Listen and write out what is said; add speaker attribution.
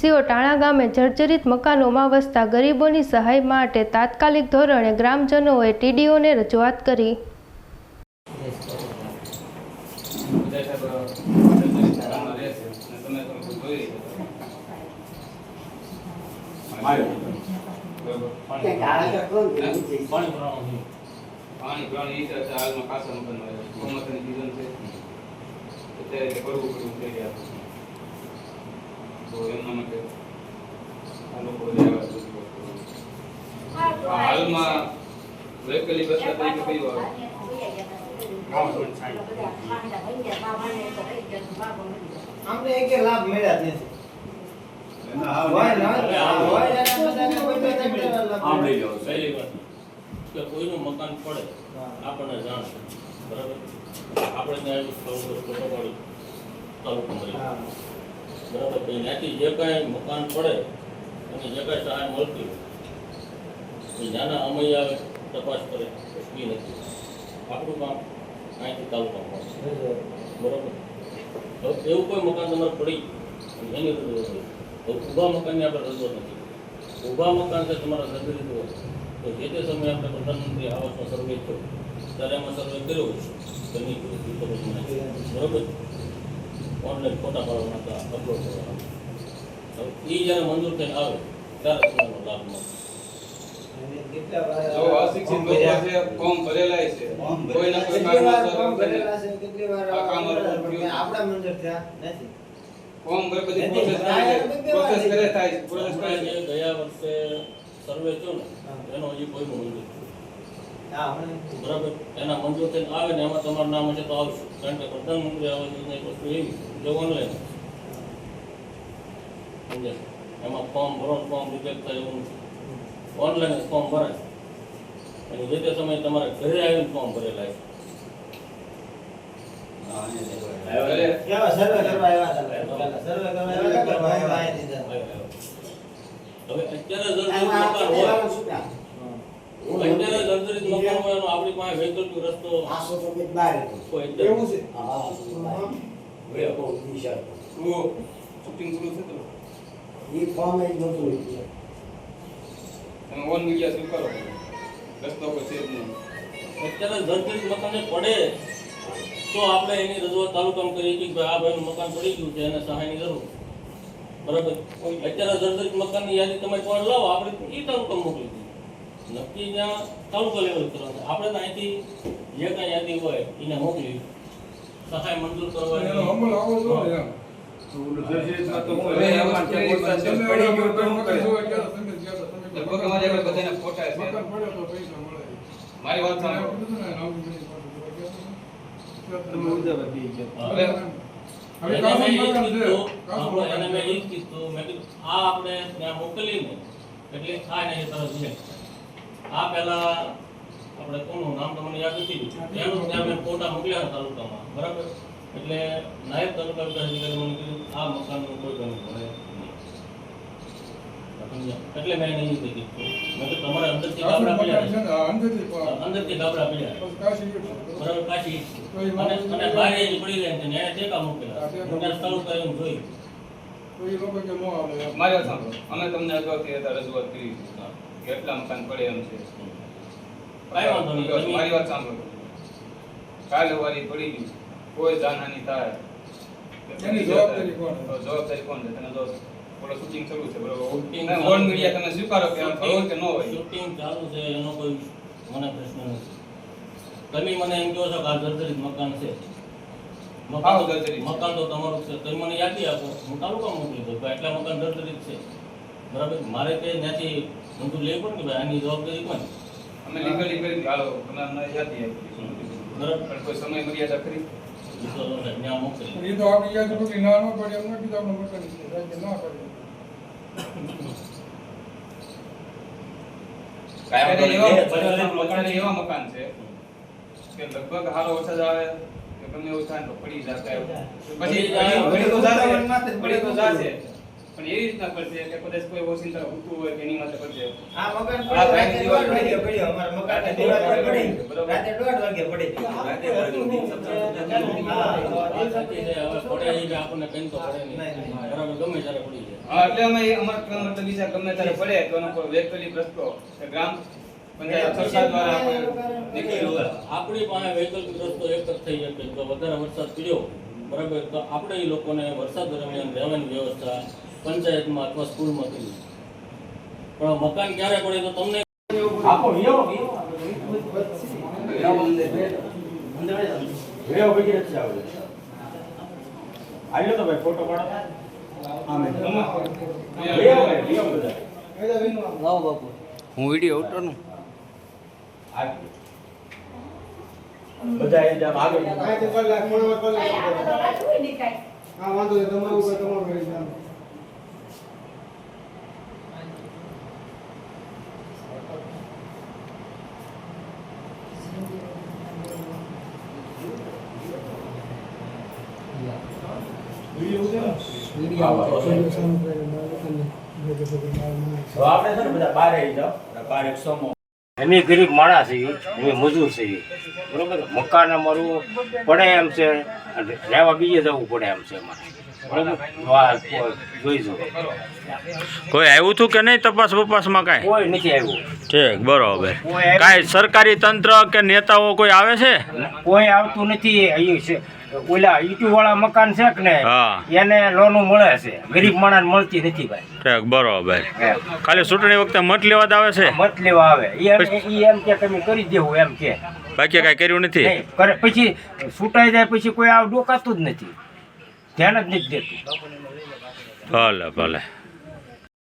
Speaker 1: CO ટાણા ગામે જર્જરિત મકાનોમાં વસતા ગરીબોની સહાય માટે તાત્કાલિક ધોરણે ગ્રામજનોએ ટીડીઓને રજૂઆત કરી.
Speaker 2: અત્યારે કરવું પડવું થઈ ગયા તો એમના માટે આ લોકો. આ હાલમાં વૈકલ્પિક રસ્તા તરીકે કયું આવે
Speaker 3: લાભ મળ્યા જ નથી.
Speaker 4: પહેલી વાત. કે કોઈનું મકાન પડે આપણને જાણ બરાબર? આપણે ત્યાં ફોટો પાડી તાલુકો મળી. બરાબર? ત્યાંથી જે કાંઈ મકાન પડે અને જે કાંઈ સહાય મળતી હોય, એ નાના અમય આવે, તપાસ કરે એ નથી. આપણું કામ અહીંથી તાલુકામાં. બરાબર? હવે એવું કોઈ મકાન તમારે પડી એની રજૂઆત હોય ઊભા મકાનની આપણે રજૂઆત નથી. ઊભા મકાન છે તમારા નજરિત હોય, તો જે તે સમયે આપણે પ્રધાનમંત્રી આવાસનો સર્વે થયો ત્યારે એમાં સર્વે કર્યો છે. બરાબર? ઓનલાઈન ફોટા પાડવાના હતા અપલોડ કરવાના એ જ્યારે મંજૂર થઈને આવે ત્યારે તમને લાભ મળે.
Speaker 2: કોઈ કોઈ
Speaker 4: ગયા વર્ષે સર્વે થયો ને એનો હજી કોઈનું મંજૂર બરાબર. એના મંજૂર થઈને આવે ને એમાં તમારું નામ હશે તો આવશે. કારણ કે પ્રધાનમંત્રી આવાસ યોજના એક વસ્તુ એવી જે ઓનલાઈન સમજે એમાં ફોર્મ ભરો ફોર્મ રિજેક્ટ થાય એવું ઓનલાઈન ફોર્મ ભરાય. અને જે તે સમયે તમારા ઘરે આવીને ફોર્મ ભરેલા છે.
Speaker 3: કેવા સર્વે કરવા આવ્યા હતા પહેલા? સર્વે કરવા આવ્યા હતા કે ભાઈ ભાઈ દીધા?
Speaker 4: હવે અત્યારે જર્જરિત મકાન હોય અત્યારે જર્જરિત મકાન હોય એનો આપણી પાસે વૈકલ્પિક રસ્તો કોઈ અત્યારે
Speaker 2: ઓ શૂટિંગ શરૂ છે તો તમે ઓન મીડિયા કરો. રસ્તો કોઈ છે જ નહીં.
Speaker 4: અત્યારે જર્જરિત મકાને પડે. તો આપણે એની રજૂઆત તાલુકામાં કરીએ કે ભાઈ આ ભાઈનું મકાન પડી ગયું છે એને સહાયની જરૂર. બરાબર? અત્યારે જર્જરિત મકાનની યાદી તમે કોણ લાવો આપણે એ તાલુકામાં મોકલી દઈએ. નક્કી ત્યાં તાલુકા લેવલ કરવાનું આપણે તો અહીંથી જે કાંઈ યાદી હોય એને મોકલી સહાય મંજૂર કરવાની.
Speaker 2: હવે એમાં. કેવી રીતના છે? પડી ગયું તો શું કરે? લગભગ અમારે આગળ બધાના ફોટા છે. મારી વાત સાંભળો.
Speaker 4: મેં કીધું, મેં કીધું, મેં કીધું, આ આપણે મોકલીને, એટલે આ નહીં તરફ છે. આ પહેલા આપણે કોનું નામ તમને યાદ નથી એનું ત્યાં મેં ફોટા મોકલ્યા તાલુકામાં. બરાબર? એટલે નાયબ તાલુકા વિકાસ અધિકારી મને કીધું આ મકાનનું કોઈ ગણું મળે એટલે મેં નહીં ઈ જ કીધું. મેં તમારે અંદરથી ગાબડા પડ્યા અંદરથી ગાબડા પડ્યા બરાબર કાશી અને અને બહાર એ પડી રહે છે એને ટેકા મૂકેલા સ્થળ ઉપર એમ જોયું.
Speaker 2: મારે સાંભળો. અમે તમને અગાઉથી રજૂઆત કરી છે. કે એટલા મકાન પડે એમ છે.
Speaker 4: કાંઈ વાંધો નહીં.
Speaker 2: મારી વાત સાંભળો. કાલે વારી પડી ગઈ કોઈ જાનહાની થાય.
Speaker 5: એની જવાબદારી કોણ?
Speaker 2: જવાબદારી કોણ છે? તમે જો બોલો શૂટિંગ શરૂ છે બરોબર?
Speaker 4: Shooting
Speaker 2: ઓન મીડિયા તમે સ્વીકારો કે આમ ખબર કે ન હોય?
Speaker 4: શૂટિંગ ચાલુ છે એનો કોઈ મને પ્રશ્ન નથી. તમે મને એમ કહો છો કે આ જર્જરિત મકાન છે. મકાન
Speaker 2: જર્જરિત છે.
Speaker 4: મકાન તો તમારું છે. તમે મને યાદી આપો. હું તાલુકા મોકલી દઉં એટલા આટલા મકાન જર્જરિત છે. બરાબર? મારે તે ત્યાંથી મંજૂર લેવી કે ભાઈ આની જવાબદારી કોણ
Speaker 2: અમે લીગલી કરી હાલો તમે અમને યાદી આપી
Speaker 4: બરાબર.
Speaker 2: પણ કોઈ સમય મર્યાદા કરી
Speaker 4: એ તો ત્યાં મોકલી
Speaker 5: એ તો આપણી યાદ પછી ના ન પડે એમ નથી આપણે મકાન રાજ્ય ના પડે.
Speaker 2: અત્યારે એવા મકાન છે કે લગભગ હારો ઓછા જ આવે કે ગમે ને તો પડી જતા પછી
Speaker 4: પડી જાય.
Speaker 2: તો જાશે. પડી તો જાશે. પણ એવી રીતના કરશે કે કદાચ કોઈ ઓસિંતા ઉઠવું હોય કે એની માટે કરશે
Speaker 3: આ મકાન
Speaker 2: આ
Speaker 3: રાતે દોઢ વાગે પડ્યો. અમારા મકાન રાતે દોઢ વાગે પડી રાતે દોઢ વાગે પડી
Speaker 4: વાત સાચી છે હવે પડે એ કે આપણને કંઈ તો પડે નહીં. બરાબર ગમે ત્યારે પડી જાય.
Speaker 2: હા એટલે અમે અમાર મતલબ બીજા ગમે ત્યારે પડે તો એનો કોઈ વૈકલ્પિક રસ્તો કે ગ્રામ પંચાયત સરકાર દ્વારા આપણે નીકળી. હોય.
Speaker 4: આપણી પાસે વૈકલ્પિક રસ્તો એક જ થઈ શકે તો વધારે વરસાદ પડ્યો. બરાબર તો આપણે એ લોકોને વરસાદ દરમિયાન રહેવાની વ્યવસ્થા પંચાયતમાં અથવા સ્કૂલમાં કર્યું પણ મકાન ક્યારે પડે તો તમને આપો આવ્યો તો ભાઈ ફોટો પાડો.
Speaker 6: હું વીડિયો ઉતરનું
Speaker 4: બધા એ આગળ.
Speaker 5: હા વાંધો નહીં તમારું કાંઈ તમારું
Speaker 4: આપણે છે ને બધા બારે આવી જાઓ. બાર એકસો માં
Speaker 7: અમે ગરીબ માણસ છીએ અમે મજૂર છીએ બરોબર? મકાન અમારું પડે એમ છે. અને રહેવા બીજે જવું પડે એમ છે અમારે. આ કોઈ
Speaker 6: આવ્યું હતું કે નહીં તપાસ બપાસમાં કાંઈ?
Speaker 7: કોઈ નથી આવ્યું.
Speaker 6: ઠીક બરોબર.
Speaker 7: કાંઈ
Speaker 6: સરકારી તંત્ર કે નેતાઓ કોઈ આવે છે?
Speaker 7: કોઈ આવતું નથી અહીં છે. ઓલા ઈટુ વાળા મકાન છે કે ને. એને લોનું મળે છે. ગરીબ માણસ મળતી નથી ભાઈ.
Speaker 6: બરોબર. ખાલી ચૂંટણી વખતે મત લેવા આવે છે?
Speaker 7: મત લેવા આવે. એ એમ કે તમે કરી દેવું એમ કે.
Speaker 6: બાકી કાંઈ કર્યું નથી?
Speaker 7: પછી છૂટાઈ જાય પછી કોઈ આવ ડોકાતું જ નથી. ધ્યાન જ નથી દેતું.
Speaker 6: ભલે ભલે.